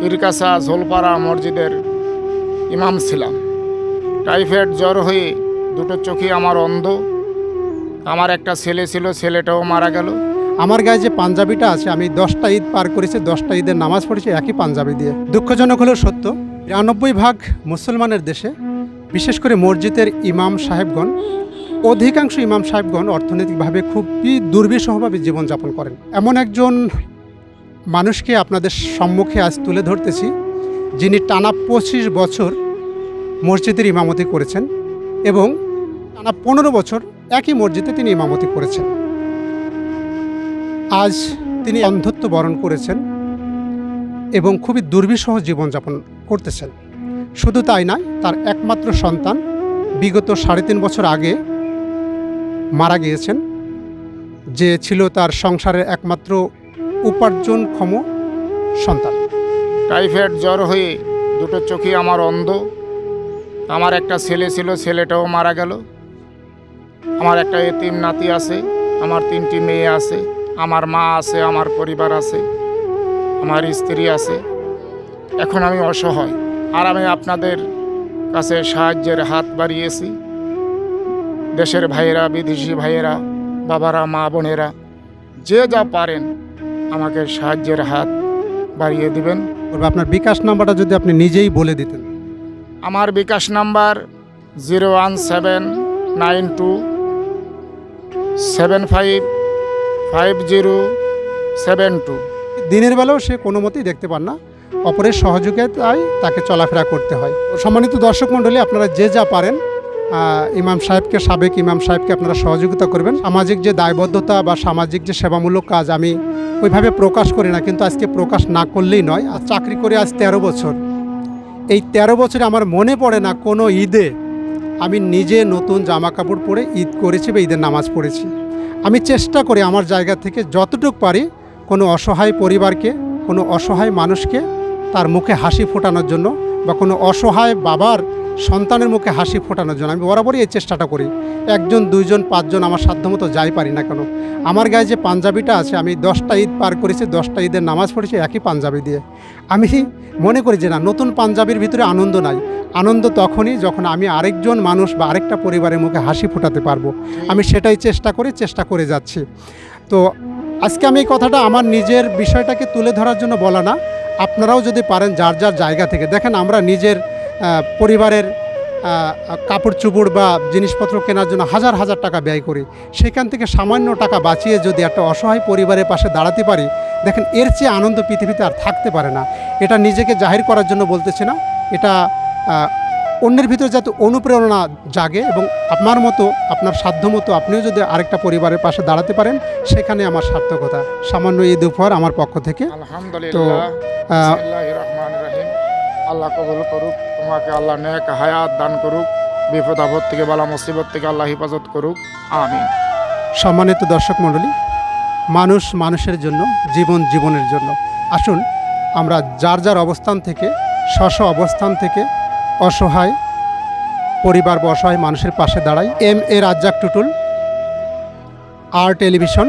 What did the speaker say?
পীরকাছা ঝোলপাড়া মসজিদের ইমাম ছিলাম। টাইফয়েড জ্বর হয়ে দুটো চোখে আমার অন্ধ। আমার একটা ছেলে ছিল, ছেলেটাও মারা গেল। আমার গায়ে যে পাঞ্জাবিটা আছে, আমি দশটা ঈদ পার করেছি, দশটা ঈদের নামাজ পড়েছি, একই পাঞ্জাবি দিয়ে। দুঃখজনক হলেও সত্য, নিরানব্বই ভাগ মুসলমানের দেশে, বিশেষ করে মসজিদের ইমাম সাহেবগণ, অধিকাংশ ইমাম সাহেবগণ অর্থনৈতিকভাবে খুবই দুর্বিষহভাবে জীবনযাপন করেন। এমন একজন মানুষকে আপনাদের সম্মুখে আজ তুলে ধরতেছি, যিনি টানা পঁচিশ বছর মসজিদের ইমামতি করেছেন এবং টানা পনেরো বছর একই মসজিদে তিনি ইমামতি করেছেন। আজ তিনি অন্ধত্ব বরণ করেছেন এবং খুবই দুর্বিষহ জীবনযাপন করতেছেন। শুধু তাই নয়, তার একমাত্র সন্তান বিগত সাড়ে তিন বছর আগে মারা গিয়েছেন, যে ছিল তার সংসারের একমাত্র উপার্জনক্ষম সন্তান। টাইফয়েড জ্বর হয়ে দুটো চোখে আমার অন্ধ। আমার একটা ছেলে ছিল, ছেলেটাও মারা গেল। আমার একটা এতিম নাতি আছে, আমার তিনটি মেয়ে আছে, আমার মা আছে, আমার পরিবার আছে, আমার স্ত্রী আছে। এখন আমি অসহায়। আর আমি আপনাদের কাছে সাহায্যের হাত বাড়িয়েছি। দেশের ভাইয়েরা, বিদেশি ভাইয়েরা, বাবারা মা বোনেরা যে যা পারেন আমাকে সাহায্যের হাত বাড়িয়ে দিবেন। আপনার বিকাশ নাম্বারটা যদি আপনি নিজেই বলে দিতেন। আমার bKash number zero one seven nine two seven five five zero seven two. দিনের বেলাও সে কোনো মতেই দেখতে পান না। অপরের সহযোগিতায় তাকে চলাফেরা করতে হয়। সম্মানিত দর্শক মণ্ডলী আপনারা যে যা পারেন ইমাম সাহেবকে, সাবেক ইমাম সাহেবকে আপনারা সহযোগিতা করবেন। সামাজিক যে দায়বদ্ধতা বা সামাজিক যে সেবামূলক কাজ আমি ওইভাবে প্রকাশ করি না, কিন্তু আজকে প্রকাশ না করলেই নয়। আর চাকরি করে আজ তেরো বছর। এই তেরো বছরে আমার মনে পড়ে না কোনো ঈদে আমি নিজে নতুন জামা কাপড় পরে ঈদ করেছি বা ঈদের নামাজ পড়েছি। আমি চেষ্টা করি আমার জায়গা থেকে যতটুকু পারি কোনো অসহায় পরিবারকে, কোনো অসহায় মানুষকে তার মুখে হাসি ফোটানোর জন্য বা কোনো অসহায় বাবার সন্তানের মুখে হাসি ফোটানোর জন্য। আমি বরাবরই এই চেষ্টাটা করি। একজন, দুইজন, পাঁচজন আমার সাধ্যমতো যাই পারি না কেন। আমার গায়ে যে পাঞ্জাবিটা আছে, আমি দশটা ঈদ পার করেছি, দশটা ঈদের নামাজ পড়েছি একই পাঞ্জাবি দিয়ে। আমি মনে করি যে না, নতুন পাঞ্জাবির ভিতরে আনন্দ নাই। আনন্দ তখনই যখন আমি আরেকজন মানুষ বা আরেকটা পরিবারের মুখে হাসি ফোটাতে পারব। আমি সেটাই চেষ্টা করি, চেষ্টা করে যাচ্ছি। তো আজকে আমি এই কথাটা আমার নিজের বিষয়টাকে তুলে ধরার জন্য বলা না। আপনারাও যদি পারেন যার যার জায়গা থেকে। দেখেন আমরা নিজের পরিবারের কাপড় চুপড় বা জিনিসপত্র কেনার জন্য হাজার হাজার টাকা ব্যয় করি। সেখান থেকে সামান্য টাকা বাঁচিয়ে যদি একটা অসহায় পরিবারের পাশে দাঁড়াতে পারি, দেখেন এর চেয়ে আনন্দ পৃথিবীতে আর থাকতে পারে না। এটা নিজেকে জাহির করার জন্য বলতেছি না। এটা অন্যের ভিতরে যাতে অনুপ্রেরণা জাগে এবং আপনার মতো আপনার সাধ্য মতো আপনিও যদি আরেকটা পরিবারের পাশে দাঁড়াতে পারেন সেখানে আমার সার্থকতা। সামান্য ঈদ উপহার আমার পক্ষ থেকে। রহিম আল্লাহ কবুল করুক তোমাকে আল্লাহ নেক হায়াত দান করুক বিপদ আপদ থেকে বালা মুসিবত থেকে আল্লাহ হেফাজত করুক। আমিন। সম্মানিত দর্শক মণ্ডলী মানুষ মানুষের জন্য জীবন জীবনের জন্য। আসুন আমরা যার যার অবস্থান থেকে স্ব অবস্থান থেকে অসহায় পরিবার বা অসহায় মানুষের পাশে দাঁড়াই। এম এ রাজ্জাক টুটুল আর টেলিভিশন।